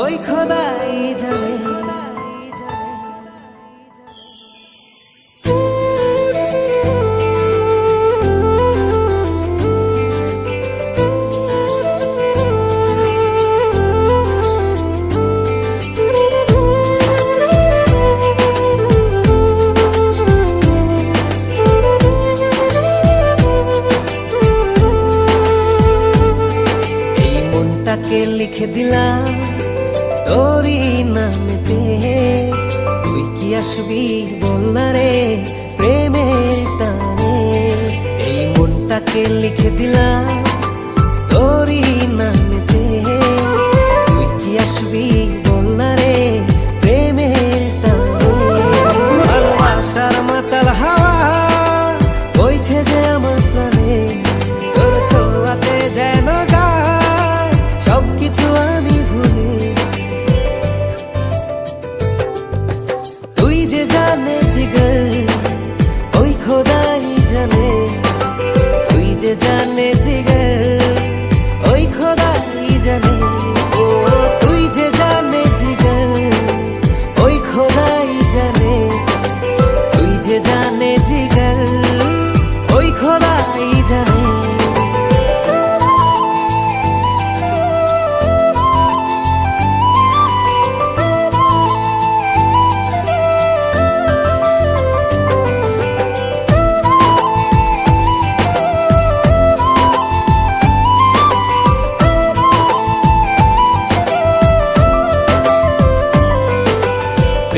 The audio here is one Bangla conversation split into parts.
ওই খোদাই জানে লিখে দিলাম তোরই নামেতে তুই কি আসবি বললা রে প্রেমের টানে? এই মনটাকে লিখে দিলাম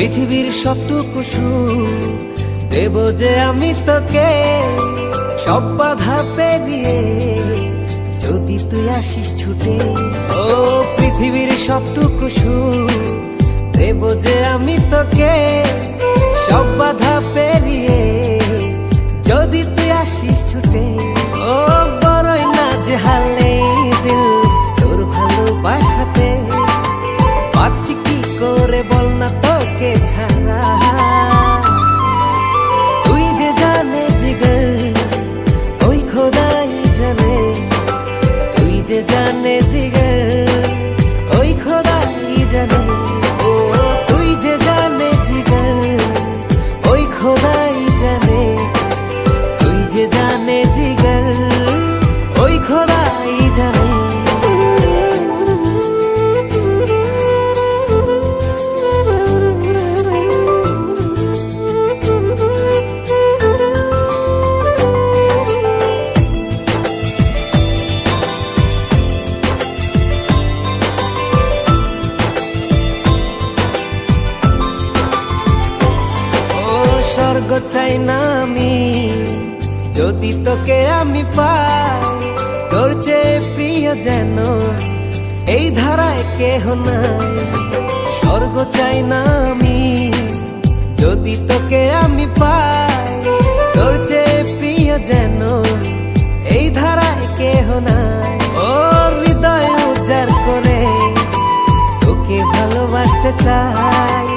পৃথিবীর সবটুকু দেব যে আমি তোকে। সব বাধা পেরিয়ে যদি তুই আসিস ছুটে, ও পৃথিবীর সবটুকু দেব যে আমি তোকে। সব চাই না আমি। যদি তোকে আমি পাই, তোর চেয়ে প্রিয় যেন এই ধারায় কেহ নাই। স্বর্গ চাই না আমি। যদি তোকে আমি পাই, তোর চেয়ে প্রিয় যেন এই ধারায় কেহ নাই। ও হৃদয় উজাড় করে তোকে ভালোবাসতে চাই।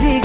dig